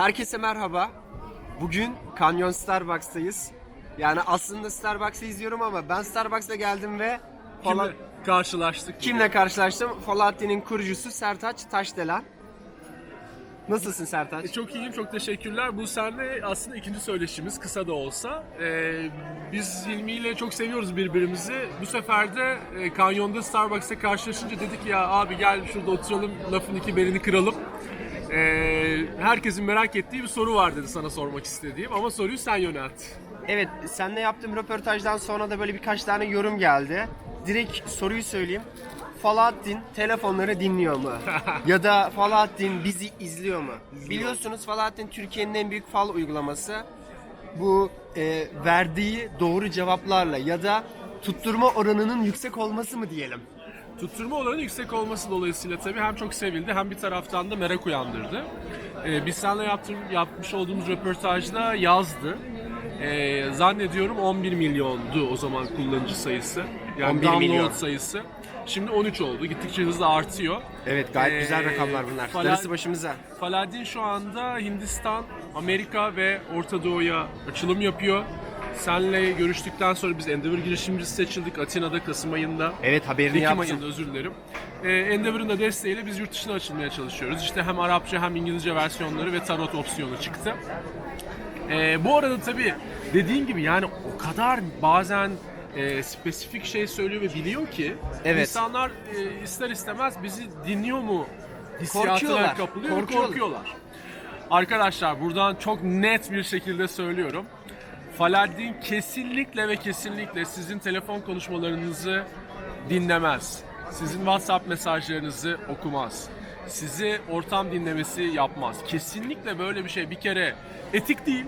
Herkese merhaba. Bugün Canyon Starbucks'tayız. Yani aslında Starbucks'ı izliyorum ama ben Starbucks'a geldim ve Polat... Kimle karşılaştık? Kimle karşılaştım? Polatti'nin kurucusu Sertaç Taşdelen. Nasılsın Sertaç? E, Çok iyiyim, çok teşekkürler. Bu seninle aslında ikinci söyleşimiz, kısa da olsa. Ee, biz Hilmi ile çok seviyoruz birbirimizi. Bu sefer de e, kanyonda Starbucks'ta karşılaşınca dedik ya abi gel şurada oturalım, lafın iki belini kıralım. Ee, herkesin merak ettiği bir soru var dedi sana sormak istediğim ama soruyu sen yönelt. Evet, seninle yaptığım röportajdan sonra da böyle birkaç tane yorum geldi. Direkt soruyu söyleyeyim. Falahattin telefonları dinliyor mu? ya da Falahattin bizi izliyor mu? Biliyorsunuz Falahattin Türkiye'nin en büyük fal uygulaması. Bu e, verdiği doğru cevaplarla ya da tutturma oranının yüksek olması mı diyelim? Tutturma oranı yüksek olması dolayısıyla tabii hem çok sevildi hem bir taraftan da merak uyandırdı. Ee, biz seninle yaptığım, yapmış olduğumuz röportajda yazdı. Ee, zannediyorum 11 milyondu o zaman kullanıcı sayısı. Yani 11 download milyon. sayısı. Şimdi 13 oldu. Gittikçe hızla artıyor. Evet gayet Ee, güzel rakamlar bunlar. Fala- Darısı başımıza. Faladin şu anda Hindistan, Amerika ve Orta Doğu'ya açılım yapıyor. Senle görüştükten sonra biz Endeavor girişimcisi seçildik Atina'da Kasım ayında. Evet haberini Ekim yaptım. ayında özür dilerim. Ee, Endeavor'ın da desteğiyle biz yurt dışına açılmaya çalışıyoruz. İşte hem Arapça hem İngilizce versiyonları ve tarot opsiyonu çıktı. Ee, bu arada tabii dediğin gibi yani o kadar bazen e, spesifik şey söylüyor ve biliyor ki Evet. insanlar e, ister istemez bizi dinliyor mu hissiyatına Korkuyorlar, kapılıyor korkuyorlar. korkuyorlar. Arkadaşlar buradan çok net bir şekilde söylüyorum. Faladdin kesinlikle ve kesinlikle sizin telefon konuşmalarınızı dinlemez. Sizin WhatsApp mesajlarınızı okumaz. Sizi ortam dinlemesi yapmaz. Kesinlikle böyle bir şey bir kere etik değil.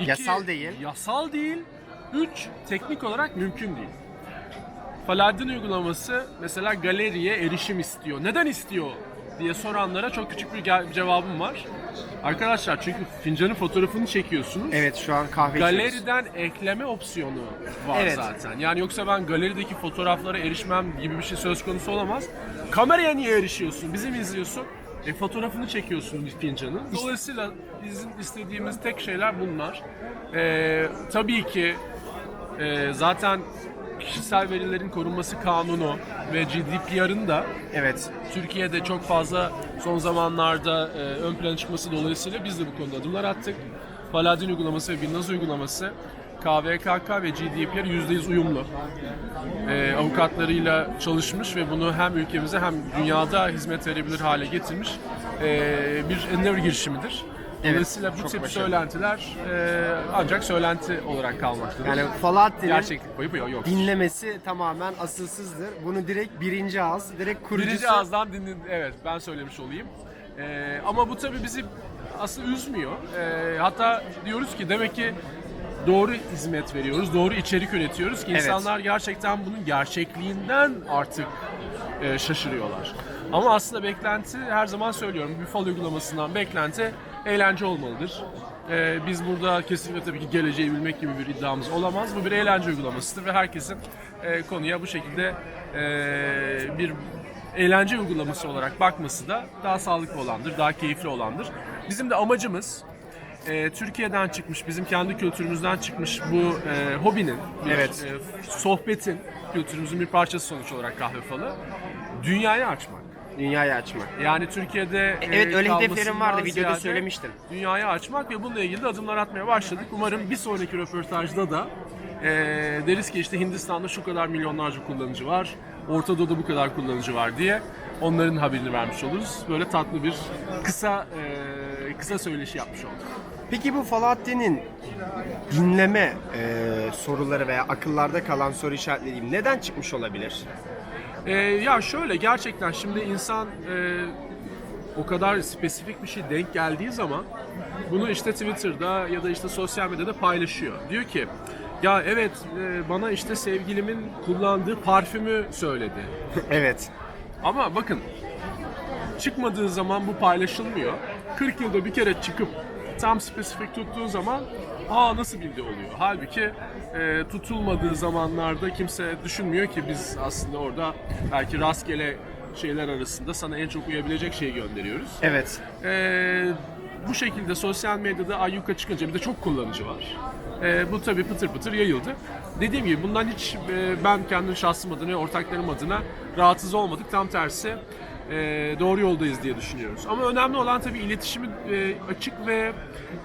İki, Yasal değil. Yasal değil. Üç, teknik olarak mümkün değil. Faladdin uygulaması mesela galeriye erişim istiyor. Neden istiyor diye soranlara çok küçük bir cevabım var. Arkadaşlar çünkü fincanın fotoğrafını çekiyorsunuz. Evet şu an kahve içiyoruz. Galeriden ekleme opsiyonu var Evet. zaten. Yani yoksa ben galerideki fotoğraflara erişmem gibi bir şey söz konusu olamaz. Kameraya niye erişiyorsun? Bizi mi izliyorsun? E fotoğrafını çekiyorsun fincanın. Dolayısıyla bizim istediğimiz tek şeyler bunlar. E, tabii ki e, zaten kişisel verilerin korunması kanunu ve GDPR'ın da Evet. Türkiye'de çok fazla son zamanlarda e, ön plana çıkması dolayısıyla biz de bu konuda adımlar attık. Paladin uygulaması ve Binnaz uygulaması KVKK ve GDPR %100 uyumlu. E, avukatlarıyla çalışmış ve bunu hem ülkemize hem dünyada hizmet verebilir hale getirmiş e, bir Endeavor girişimidir. Dolayısıyla bu çok tip başarılı. söylentiler e, ancak söylenti olarak kalmaktadır. Yani Falahattin'in Gerçeklik payı yok. yok. dinlemesi tamamen asılsızdır. Bunu direkt birinci ağız, direkt kurucusu. Birinci ağızdan dinledin. Evet ben söylemiş olayım. Ee, ama bu tabii bizi aslında üzmüyor. Ee, hatta diyoruz ki demek ki doğru hizmet veriyoruz, doğru içerik üretiyoruz ki Evet. insanlar gerçekten bunun gerçekliğinden artık e, şaşırıyorlar. Ama aslında beklenti her zaman söylüyorum bir fal uygulamasından beklenti eğlence olmalıdır. Ee, biz burada kesinlikle tabii ki geleceği bilmek gibi bir iddiamız olamaz. Bu bir eğlence uygulamasıdır ve herkesin e, konuya bu şekilde e, bir eğlence uygulaması olarak bakması da daha sağlıklı olandır, daha keyifli olandır. Bizim de amacımız e, Türkiye'den çıkmış, bizim kendi kültürümüzden çıkmış bu e, hobinin, bir, Evet. e, sohbetin, kültürümüzün bir parçası sonuç olarak kahve falı, dünyaya açmak. Dünyayı açmak. Yani Türkiye'de e, Evet, öyle hedeflerim vardı, videoda ziyade söylemiştin. Dünyaya açmak ve bununla ilgili de adımlar atmaya başladık. Umarım bir sonraki röportajda da e, deriz ki işte Hindistan'da şu kadar milyonlarca kullanıcı var, Orta Doğu'da bu kadar kullanıcı var diye onların haberini vermiş oluruz. Böyle tatlı bir kısa e, kısa söyleşi yapmış olduk. Peki bu Falahattin'in dinleme e, soruları veya akıllarda kalan soru işaretleri neden çıkmış olabilir? Ee, ya şöyle gerçekten şimdi insan e, o kadar spesifik bir şey denk geldiği zaman bunu işte Twitter'da ya da işte sosyal medyada paylaşıyor. Diyor ki ya evet e, bana işte sevgilimin kullandığı parfümü söyledi. evet. Ama bakın çıkmadığı zaman bu paylaşılmıyor. 40 yılda bir kere çıkıp tam spesifik tuttuğun zaman aa nasıl bildi oluyor. Halbuki e, tutulmadığı zamanlarda kimse düşünmüyor ki biz aslında orada belki rastgele şeyler arasında sana en çok uyabilecek şeyi gönderiyoruz. Evet. Ee, bu şekilde sosyal medyada ayyuka çıkınca bir de çok kullanıcı var. E, bu tabii pıtır pıtır yayıldı. Dediğim gibi bundan hiç e, ben kendi şahsım adına, ortaklarım adına rahatsız olmadık. Tam tersi e, doğru yoldayız diye düşünüyoruz. Ama önemli olan tabii iletişimi e, açık ve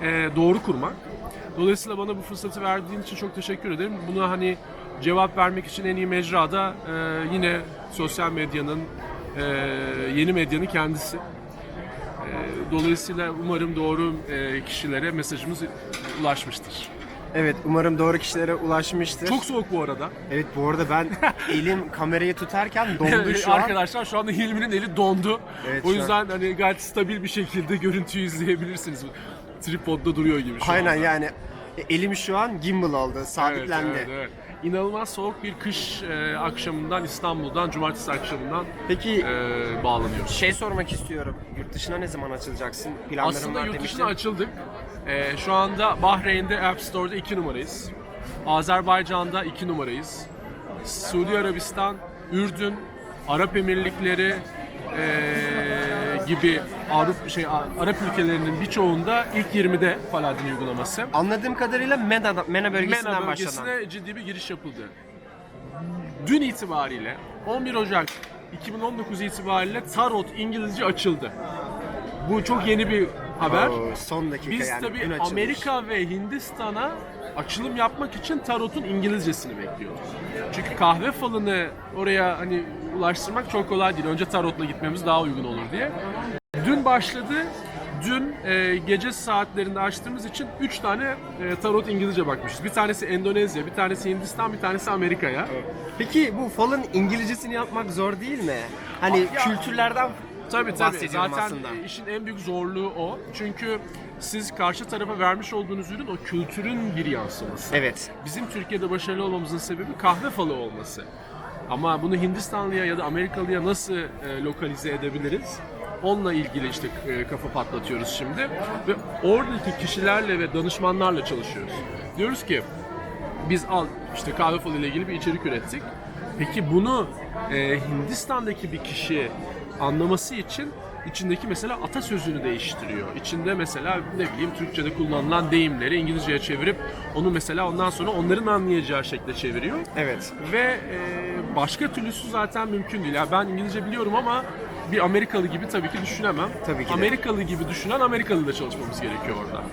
e, doğru kurmak. Dolayısıyla bana bu fırsatı verdiğin için çok teşekkür ederim. Buna hani cevap vermek için en iyi mecra da e, yine sosyal medyanın, e, yeni medyanın kendisi. E, dolayısıyla umarım doğru e, kişilere mesajımız ulaşmıştır. Evet umarım doğru kişilere ulaşmıştır. Çok soğuk bu arada. Evet bu arada ben elim kamerayı tutarken dondu şu an. Arkadaşlar şu anda Hilmi'nin eli dondu. Evet, o şu an- yüzden hani gayet stabil bir şekilde görüntüyü izleyebilirsiniz. Tripodda duruyor gibi şu Aynen anda. yani elim şu an gimbal oldu, sabitlendi. Evet, evet, evet. İnanılmaz soğuk bir kış e, akşamından İstanbul'dan, cumartesi akşamından Peki e, bağlanıyoruz. şey sormak istiyorum. Yurt dışına ne zaman açılacaksın? Planların Aslında var yurt dışına açıldık. E, şu anda Bahreyn'de App Store'da 2 numarayız. Azerbaycan'da 2 numarayız. Suudi Arabistan, Ürdün, Arap Emirlikleri e, gibi Avrupa şey Arap ülkelerinin birçoğunda ilk 20'de Paladin uygulaması. Anladığım kadarıyla MENA, MENA bölgesinden MENA bölgesine ciddi bir giriş yapıldı. Dün itibariyle 11 Ocak 2019 itibariyle Tarot İngilizce açıldı. Bu çok yeni bir haber. Oo, son dakika Biz yani. tabii. Amerika ve Hindistan'a açılım yapmak için Tarot'un İngilizcesini bekliyorduk. Çünkü kahve falını oraya hani ulaştırmak çok kolay değil. Önce Tarot'la gitmemiz daha uygun olur diye. Dün başladı. Dün e, gece saatlerinde açtığımız için 3 tane e, tarot İngilizce bakmışız. Bir tanesi Endonezya, bir tanesi Hindistan, bir tanesi Amerika'ya. Peki bu falın İngilizcesini yapmak zor değil mi? Hani kültürlerden Tabii tabii. Zaten aslında. işin en büyük zorluğu o. Çünkü siz karşı tarafa vermiş olduğunuz ürün o kültürün bir yansıması. Evet. Bizim Türkiye'de başarılı olmamızın sebebi kahve falı olması. Ama bunu Hindistanlıya ya da Amerikalıya nasıl e, lokalize edebiliriz? Onunla ilgili işte e, kafa patlatıyoruz şimdi ve oradaki kişilerle ve danışmanlarla çalışıyoruz. Diyoruz ki biz al işte kahve falı ile ilgili bir içerik ürettik. Peki bunu e, Hindistan'daki bir kişi anlaması için içindeki mesela atasözünü değiştiriyor. İçinde mesela ne bileyim Türkçe'de kullanılan deyimleri İngilizce'ye çevirip onu mesela ondan sonra onların anlayacağı şekilde çeviriyor. Evet. Ve e, başka türlüsü zaten mümkün değil. Yani ben İngilizce biliyorum ama bir Amerikalı gibi tabii ki düşünemem. Tabii ki de. Amerikalı gibi düşünen Amerikalı ile çalışmamız gerekiyor orada.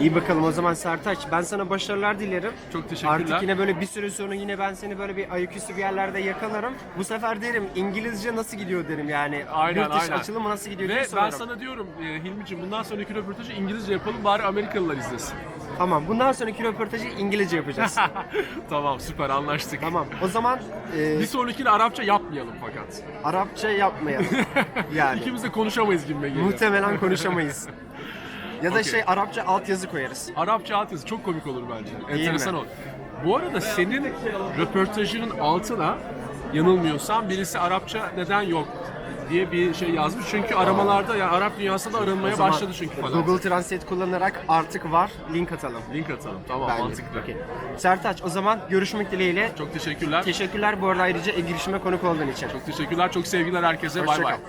İyi bakalım o zaman Sertaç. Ben sana başarılar dilerim. Çok teşekkürler. Artık yine böyle bir süre sonra yine ben seni böyle bir ayaküstü bir yerlerde yakalarım. Bu sefer derim İngilizce nasıl gidiyor derim yani. Aynen, Yurt dışı aynen. açılımı nasıl gidiyor diye Ve ben sorarım. sana diyorum e, Hilmi'ciğim bundan sonraki röportajı İngilizce yapalım bari Amerikalılar izlesin. Tamam bundan sonraki röportajı İngilizce yapacağız. tamam süper anlaştık. tamam o zaman e, Bir sonrakini Arapça yapmayalım fakat. Arapça yapmayalım. Yani İkimiz de konuşamayız gibi geliyor. muhtemelen konuşamayız. Ya da Okey. şey Arapça altyazı koyarız. Arapça altyazı çok komik olur bence. Enteresan mi? olur. Bu arada senin röportajının altına yanılmıyorsam birisi Arapça neden yok diye bir şey yazmış. Çünkü aramalarda ya Arap dünyasında aranmaya O zaman başladı çünkü falan. Google Translate kullanarak artık var. Link atalım. Link atalım. Tamam Bence. mantıklı. Okey. Sertaç o zaman görüşmek dileğiyle. Çok teşekkürler. Teşekkürler bu arada ayrıca e-girişime konuk olduğun için. Çok teşekkürler. Çok sevgiler herkese. Hoşça Bay bay. kal.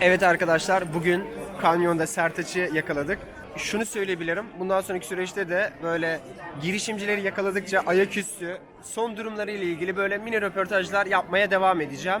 Evet arkadaşlar bugün Kanyon'da Sertaç'ı yakaladık. Şunu söyleyebilirim. Bundan sonraki süreçte de böyle girişimcileri yakaladıkça ayaküstü son durumları ile ilgili böyle mini röportajlar yapmaya devam edeceğim.